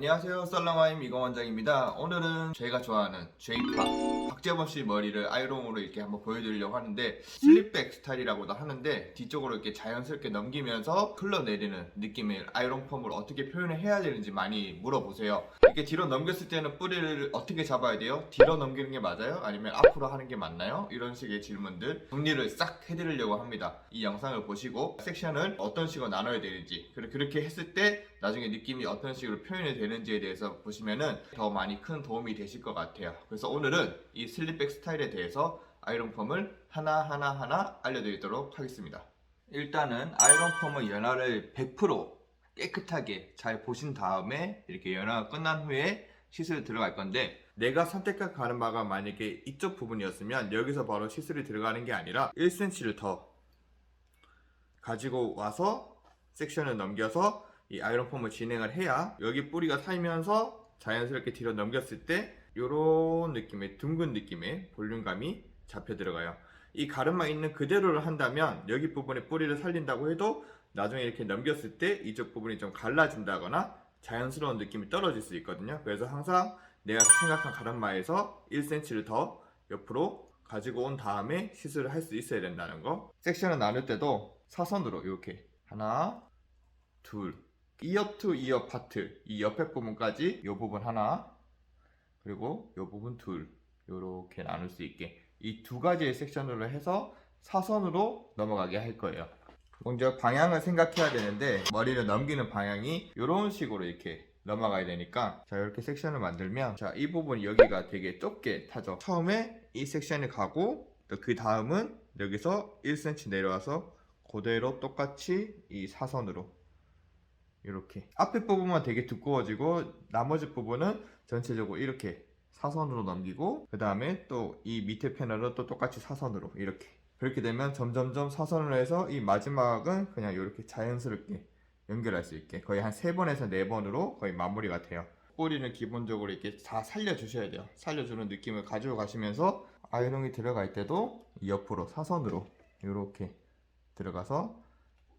안녕하세요 썰렁아임 이거 원장입니다 오늘은 제가 좋아하는 J-팝 박재범 씨 머리를 아이롱으로 이렇게 한번 보여드리려고 하는데 슬립백 스타일이라고도 하는데 뒤쪽으로 이렇게 자연스럽게 넘기면서 흘러내리는 느낌의 아이롱 펌을 어떻게 표현을 해야 되는지 많이 물어보세요 이렇게 뒤로 넘겼을 때는 뿌리를 어떻게 잡아야 돼요? 뒤로 넘기는 게 맞아요? 아니면 앞으로 하는 게 맞나요? 이런 식의 질문들 정리를 싹 해드리려고 합니다 이 영상을 보시고 섹션을 어떤 식으로 나눠야 되는지 그리고 그렇게 했을 때 나중에 느낌이 어떤 식으로 표현이 되는지 에 대해서 보시면은 더 많이 큰 도움이 되실 것 같아요. 그래서 오늘은 이 슬립백 스타일에 대해서 아이롱 펌을 하나하나 하나 알려드리도록 하겠습니다. 일단은 아이롱 펌의 연화를 100% 깨끗하게 잘 보신 다음에 이렇게 연화가 끝난 후에 시술 들어갈 건데 내가 선택한 가는 바가 만약에 이쪽 부분이었으면 여기서 바로 시술이 들어가는 게 아니라 1cm를 더 가지고 와서 섹션을 넘겨서 이 아이론 펌을 진행을 해야 여기 뿌리가 살면서 자연스럽게 뒤로 넘겼을 때 이런 느낌의 둥근 느낌의 볼륨감이 잡혀 들어가요. 이 가르마 있는 그대로를 한다면 여기 부분에 뿌리를 살린다고 해도 나중에 이렇게 넘겼을 때 이쪽 부분이 좀 갈라진다거나 자연스러운 느낌이 떨어질 수 있거든요. 그래서 항상 내가 생각한 가르마에서 1cm를 더 옆으로 가지고 온 다음에 시술을 할 수 있어야 된다는 거. 섹션을 나눌 때도 사선으로 이렇게 하나, 둘, 이어 투 이어 파트 이 옆에 부분까지 이 부분 하나 그리고 이 부분 둘 이렇게 나눌 수 있게 이 두 가지의 섹션으로 해서 사선으로 넘어가게 할 거예요. 먼저 방향을 생각해야 되는데 머리를 넘기는 방향이 이런 식으로 이렇게 넘어가야 되니까 자 이렇게 섹션을 만들면 자 이 부분 여기가 되게 좁게 타죠. 처음에 이 섹션이 가고 그 다음은 여기서 1cm 내려와서 그대로 똑같이 이 사선으로 이렇게 앞에 부분만 되게 두꺼워지고 나머지 부분은 전체적으로 이렇게 사선으로 넘기고 그 다음에 또 이 밑에 패널은 또 똑같이 사선으로 이렇게. 그렇게 되면 점점점 사선으로 해서 이 마지막은 그냥 이렇게 자연스럽게 연결할 수 있게 거의 한세 번에서 네 번으로 거의 마무리가 돼요. 뿌리는 기본적으로 이렇게 다 살려주셔야 돼요. 살려주는 느낌을 가지고 가시면서 아이롱이 들어갈 때도 이 옆으로 사선으로 이렇게 들어가서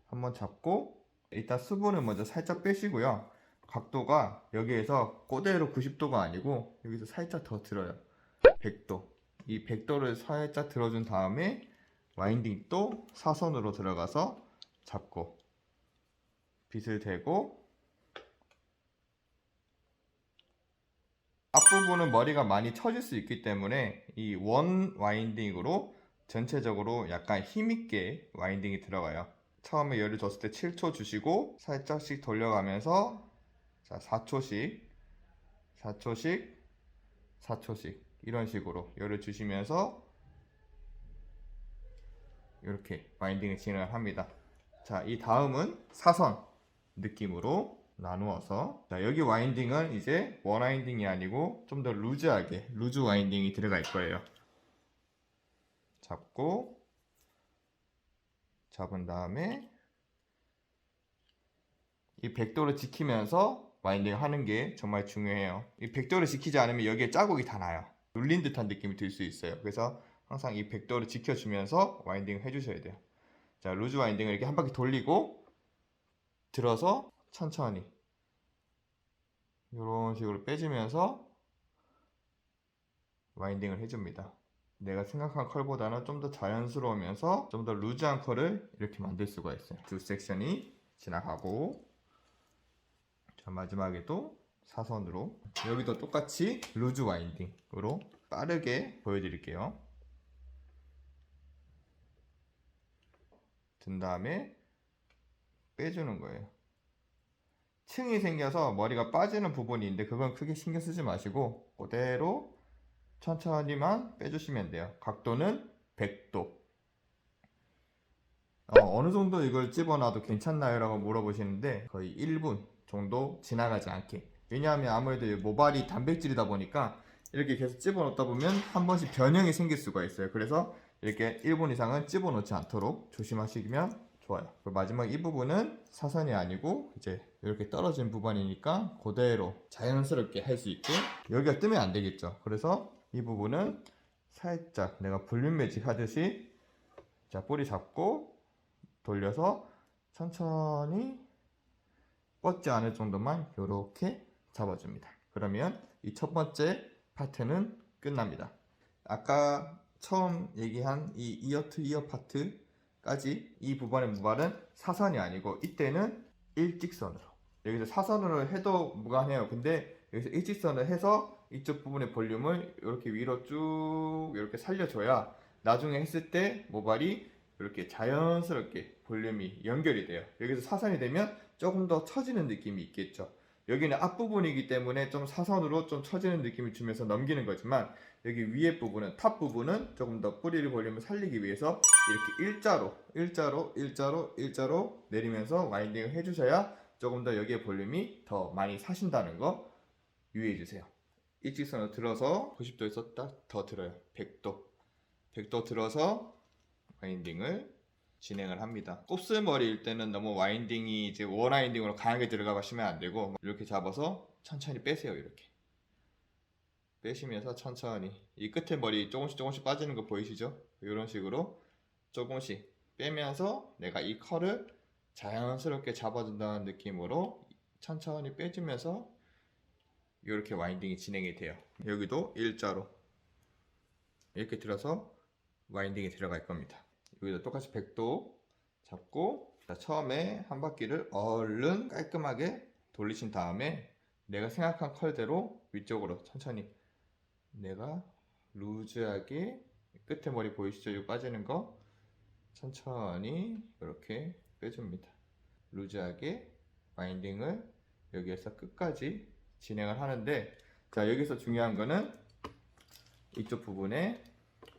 한번 잡고 일단 수분을 먼저 살짝 빼시고요. 각도가 여기에서 그대로 90도가 아니고 여기서 살짝 더 들어요. 100도. 이 100도를 살짝 들어준 다음에 와인딩 또 사선으로 들어가서 잡고 빗을 대고 앞부분은 머리가 많이 처질 수 있기 때문에 이 원 와인딩으로 전체적으로 약간 힘있게 와인딩이 들어가요. 처음에 열을 줬을 때 7초 주시고 살짝씩 돌려가면서 자 4초씩 4초씩 4초씩 이런 식으로 열을 주시면서 이렇게 바인딩을 진행을 합니다. 자, 이 다음은 사선 느낌으로 나누어서 자, 여기 와인딩은 이제 원 와인딩이 아니고 좀 더 루즈하게 루즈 와인딩이 들어갈 거예요. 잡고 잡은 다음에 이 100도를 지키면서 와인딩 하는 게 정말 중요해요. 이 100도를 지키지 않으면 여기에 자국이 다 나요. 눌린 듯한 느낌이 들 수 있어요. 그래서 항상 이 100도를 지켜주면서 와인딩을 해주셔야 돼요. 자, 루즈 와인딩을 이렇게 한 바퀴 돌리고 들어서 천천히 이런 식으로 빼주면서 와인딩을 해줍니다. 내가 생각한 컬보다는 좀 더 자연스러우면서 좀 더 루즈한 컬을 이렇게 만들 수가 있어요. 두 섹션이 지나가고 자 마지막에도 사선으로 여기도 똑같이 루즈 와인딩으로 빠르게 보여드릴게요. 든 다음에 빼주는 거예요. 층이 생겨서 머리가 빠지는 부분이 있는데 그건 크게 신경 쓰지 마시고 그대로 천천히만 빼주시면 돼요. 각도는 100도. 어, 느 정도 이걸 집어놔도 괜찮나요? 라고 물어보시는데 거의 1분 정도 지나가지 않게. 왜냐하면 아무래도 모발이 단백질이다 보니까 이렇게 계속 집어넣다 보면 한 번씩 변형이 생길 수가 있어요. 그래서 이렇게 1분 이상은 집어넣지 않도록 조심하시면 좋아요. 마지막 이 부분은 사선이 아니고 이제 이렇게 떨어진 부분이니까 그대로 자연스럽게 할 수 있게 여기가 뜨면 안 되겠죠. 그래서 이 부분은 살짝 내가 볼륨 매직 하듯이 자 뿌리 잡고 돌려서 천천히 뻗지 않을 정도만 이렇게 잡아줍니다. 그러면 이 첫 번째 파트는 끝납니다. 아까 처음 얘기한 이 이어 투 이어 파트까지 이 부분의 모발은 사선이 아니고 이때는 일직선으로 여기서 사선으로 해도 무관해요. 근데 여기서 일직선을 해서 이쪽 부분의 볼륨을 이렇게 위로 쭉 이렇게 살려줘야 나중에 했을 때 모발이 이렇게 자연스럽게 볼륨이 연결이 돼요. 여기서 사선이 되면 조금 더 처지는 느낌이 있겠죠. 여기는 앞부분이기 때문에 좀 사선으로 좀 처지는 느낌을 주면서 넘기는 거지만 여기 위에 부분은 탑 부분은 조금 더 뿌리를 볼륨을 살리기 위해서 이렇게 일자로 일자로 일자로 일자로 내리면서 와인딩을 해주셔야 조금 더 여기에 볼륨이 더 많이 사신다는 거 유의해 주세요. 일직선으로 들어서 90도에서 딱 더 들어요. 100도 100도 들어서 와인딩을 진행을 합니다. 곱슬머리일 때는 너무 와인딩이 이제 원와인딩으로 강하게 들어가 가시면 안 되고 이렇게 잡아서 천천히 빼세요. 이렇게 빼시면서 천천히 이 끝에 머리 조금씩 조금씩 빠지는 거 보이시죠? 이런 식으로 조금씩 빼면서 내가 이 컬을 자연스럽게 잡아준다는 느낌으로 천천히 빼주면서 이렇게 와인딩이 진행이 돼요. 여기도 일자로 이렇게 들어서 와인딩이 들어갈 겁니다. 여기도 똑같이 100도 잡고 자, 처음에 한 바퀴를 얼른 깔끔하게 돌리신 다음에 내가 생각한 컬대로 위쪽으로 천천히 내가 루즈하게 끝에 머리 보이시죠? 이거 빠지는 거 천천히 이렇게 빼줍니다. 루즈하게 와인딩을 여기에서 끝까지 진행을 하는데 자 여기서 중요한 거는 이쪽 부분에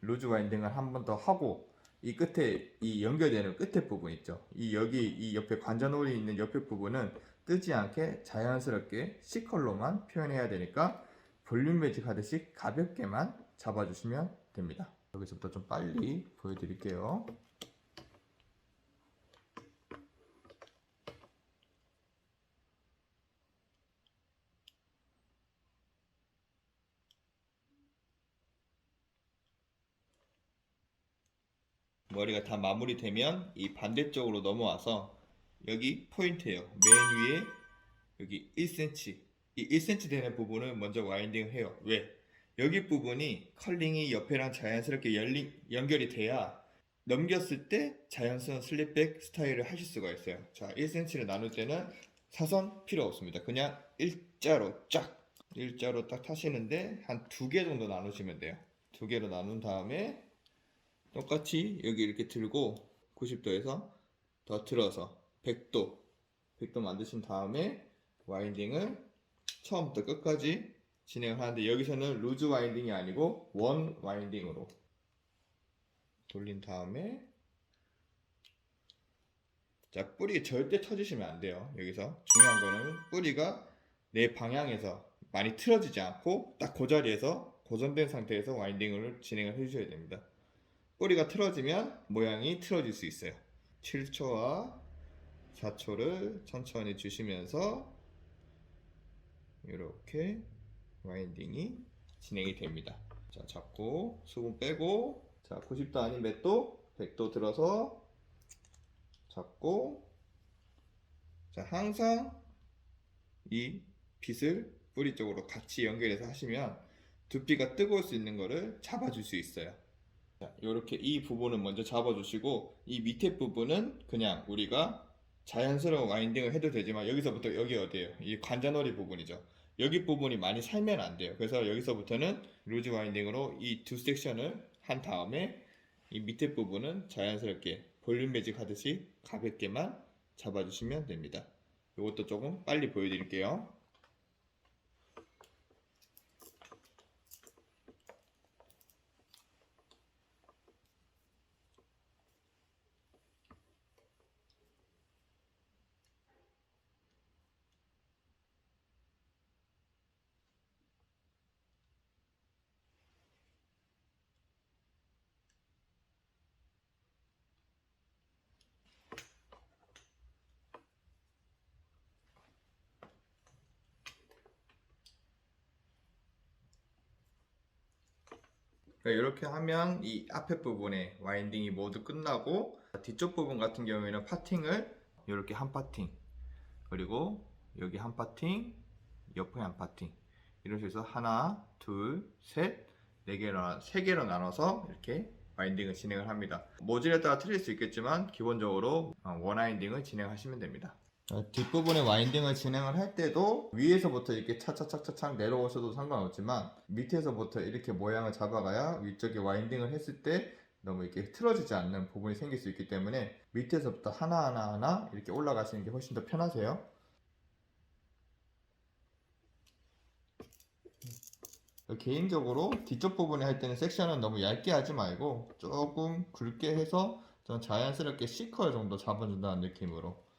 루즈 와인딩을 한 번 더 하고 이 끝에 이 연결되는 끝에 부분 있죠. 이 여기 이 옆에 관자놀이 있는 옆에 부분은 뜨지 않게 자연스럽게 C컬로만 표현해야 되니까 볼륨 매직 하듯이 가볍게만 잡아주시면 됩니다. 여기서부터 좀 빨리 보여드릴게요. 머리가 다 마무리되면 이 반대쪽으로 넘어와서 여기 포인트예요. 맨 위에 여기 1cm 이 1cm 되는 부분을 먼저 와인딩을 해요. 왜? 여기 부분이 컬링이 옆에랑 자연스럽게 열리, 연결이 돼야 넘겼을 때 자연스러운 슬립백 스타일을 하실 수가 있어요. 자, 1cm를 나눌 때는 사선 필요 없습니다. 그냥 일자로 쫙 일자로 딱 타시는데 한 두 개 정도 나누시면 돼요. 두 개로 나눈 다음에 똑같이 여기 이렇게 들고 90도에서 더 틀어서 100도 100도 만드신 다음에 와인딩을 처음부터 끝까지 진행을 하는데 여기서는 루즈 와인딩이 아니고 원 와인딩으로 돌린 다음에 자 뿌리 절대 터지시면 안 돼요. 여기서 중요한 거는 뿌리가 내 방향에서 많이 틀어지지 않고 딱 그 자리에서 고정된 상태에서 와인딩을 진행을 해주셔야 됩니다 뿌리가 틀어지면 모양이 틀어질 수 있어요 7초와 4초를 천천히 주시면서 이렇게 와인딩이 진행이 됩니다. 자, 잡고 수분 빼고 자, 90도 아닌 몇 도? 100도 들어서 잡고 자, 항상 이 빗을 뿌리 쪽으로 같이 연결해서 하시면 두피가 뜨거울 수 있는 거를 잡아줄 수 있어요. 자, 이렇게 이 부분은 먼저 잡아주시고 이 밑에 부분은 그냥 우리가 자연스러운 와인딩을 해도 되지만 여기서부터 여기 어디예요? 이 관자놀이 부분이죠. 여기 부분이 많이 살면 안 돼요. 그래서 여기서부터는 루즈 와인딩으로 이 두 섹션을 한 다음에 이 밑에 부분은 자연스럽게 볼륨 매직 하듯이 가볍게만 잡아주시면 됩니다. 이것도 조금 빨리 보여드릴게요. 그러니까 하면 이 앞에 부분에 와인딩이 모두 끝나고 뒤쪽 부분 같은 경우에는 파팅을 이렇게 한 파팅 그리고 여기 한 파팅 옆에 한 파팅. 식으로 해서 하나 둘셋네 개로 세 개로 나눠서 이렇게 와인딩을 진행을 합니다. 모질에 따라 틀릴 수 있겠지만 기본적으로 어, 원 와인딩을 진행하시면 됩니다. 어, 뒷부분에 와인딩을 진행을 할 때도 위에서부터 이렇게 차차차차차 내려오셔도 상관없지만 밑에서부터 이렇게 모양을 잡아가야 위쪽에 와인딩을 했을 때 너무 이렇게 틀어지지 않는 부분이 생길 수 있기 때문에 밑에서부터 하나하나 하나 이렇게 올라가시는 게 훨씬 더 편하세요. 개인적으로 뒤쪽 부분에 할 때는 섹션은 너무 얇게 하지 말고 조금 굵게 해서 좀 자연스럽게 C컬 정도 잡아준다는 느낌으로 어,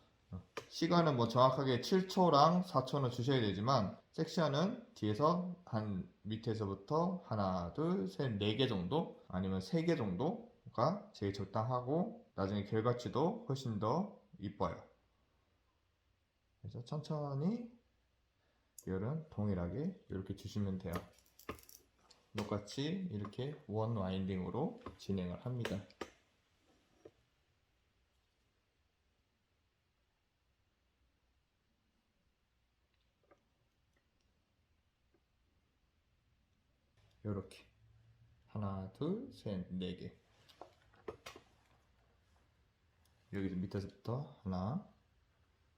시간은 뭐 정확하게 7초랑 4초는 주셔야 되지만 섹션은 뒤에서 한 밑에서부터 하나 둘셋 네 개 정도 아니면 세 개 정도가 제일 적당하고 나중에 결과치도 훨씬 더 이뻐요. 그래서 천천히 열은 동일하게 이렇게 주시면 돼요. 똑같이 이렇게 원 와인딩으로 진행을 합니다 요렇게. 하나 둘셋네 개. 여기서 밑에서부터 하나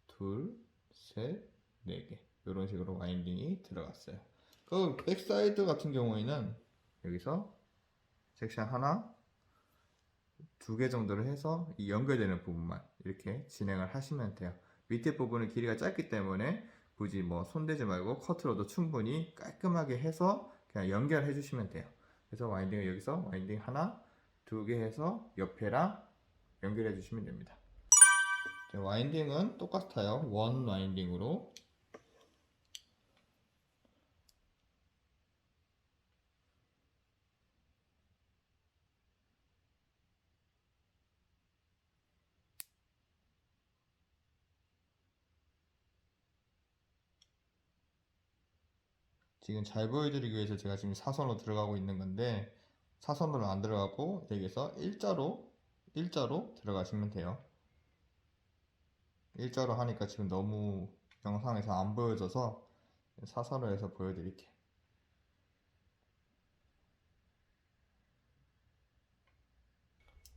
둘셋네 개. 이런 식으로 와인딩이 들어갔어요. 그 백사이드 같은 경우에는 여기서 섹션 하나 두 개 정도를 해서 이 연결되는 부분만 이렇게 진행을 하시면 돼요. 밑에 부분은 길이가 짧기 때문에 굳이 뭐 손대지 말고 커트로도 충분히 깔끔하게 해서 그냥 연결해 주시면 돼요. 그래서 와인딩을 여기서 와인딩 하나, 두 개 해서 옆에랑 연결해 주시면 됩니다. 자, 와인딩은 똑같아요. 원 와인딩으로. 지금 잘 보여드리기 위해서 제가 지금 사선으로 들어가고 있는 건데 사선으로 안 들어가고 여기서 일자로 일자로 들어가시면 돼요. 일자로 하니까 지금 너무 영상에서 안 보여져서 사선으로 해서 보여드릴게요.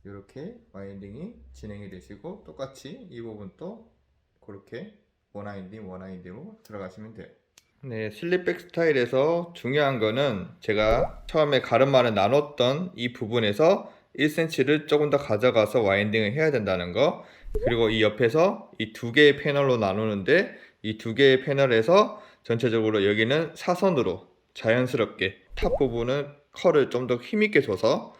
이렇게 와인딩이 진행이 되시고 똑같이 이 부분도 그렇게 원와인딩 원와인딩으로 들어가시면 돼요. 네, 슬립백 스타일에서 중요한 거는 제가 처음에 가르마를 나눴던 이 부분에서 1cm를 조금 더 가져가서 와인딩을 해야 된다는 거. 그리고 이 옆에서 이 두 개의 패널로 나누는데 이 두 개의 패널에서 전체적으로 여기는 사선으로 자연스럽게 탑 부분은 컬을 좀 더 힘있게 줘서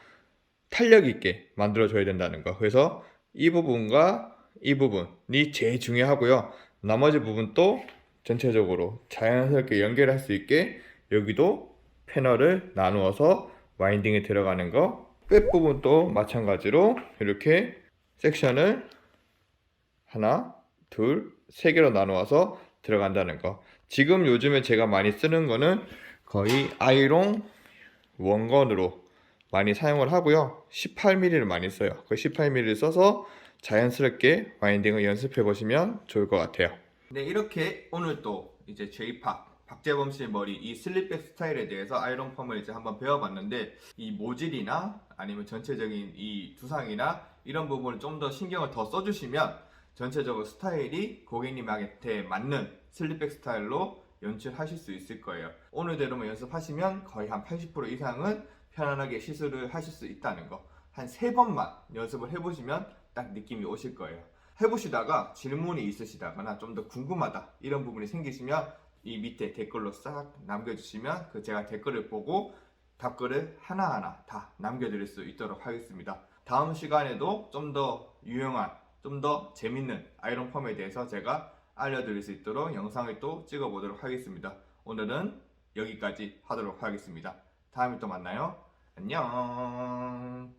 탄력 있게 만들어 줘야 된다는 거. 그래서 이 부분과 이 부분이 제일 중요하고요. 나머지 부분도 전체적으로 자연스럽게 연결할 수 있게 여기도 패널을 나누어서 와인딩에 들어가는 거 끝 부분도 마찬가지로 이렇게 섹션을 하나 둘 세 개로 나누어서 들어간다는 거. 지금 요즘에 제가 많이 쓰는 거는 거의 아이롱 원건으로 많이 사용을 하고요. 18mm를 많이 써요. 그 18mm를 써서 자연스럽게 와인딩을 연습해 보시면 좋을 것 같아요 네 이렇게 오늘 또 이제 J-팝 박재범 씨의 머리 이 슬립백 스타일에 대해서 아이롱 펌을 이제 한번 배워봤는데 이 모질이나 아니면 전체적인 이 두상이나 이런 부분을 좀 더 신경을 더 써주시면 전체적으로 스타일이 고객님한테 맞는 슬립백 스타일로 연출하실 수 있을 거예요. 오늘대로만 연습하시면 거의 한 80% 이상은 편안하게 시술을 하실 수 있다는 거. 한 세 번만 연습을 해보시면 딱 느낌이 오실 거예요. 해보시다가 질문이 있으시다거나 좀 더 궁금하다 이런 부분이 생기시면 이 밑에 댓글로 싹 남겨주시면 그 제가 댓글을 보고 답글을 하나하나 다 남겨드릴 수 있도록 하겠습니다. 다음 시간에도 좀 더 유용한, 좀 더 재밌는 아이론 펌에 대해서 제가 알려드릴 수 있도록 영상을 또 찍어보도록 하겠습니다. 오늘은 여기까지 하도록 하겠습니다. 다음에 또 만나요. 안녕.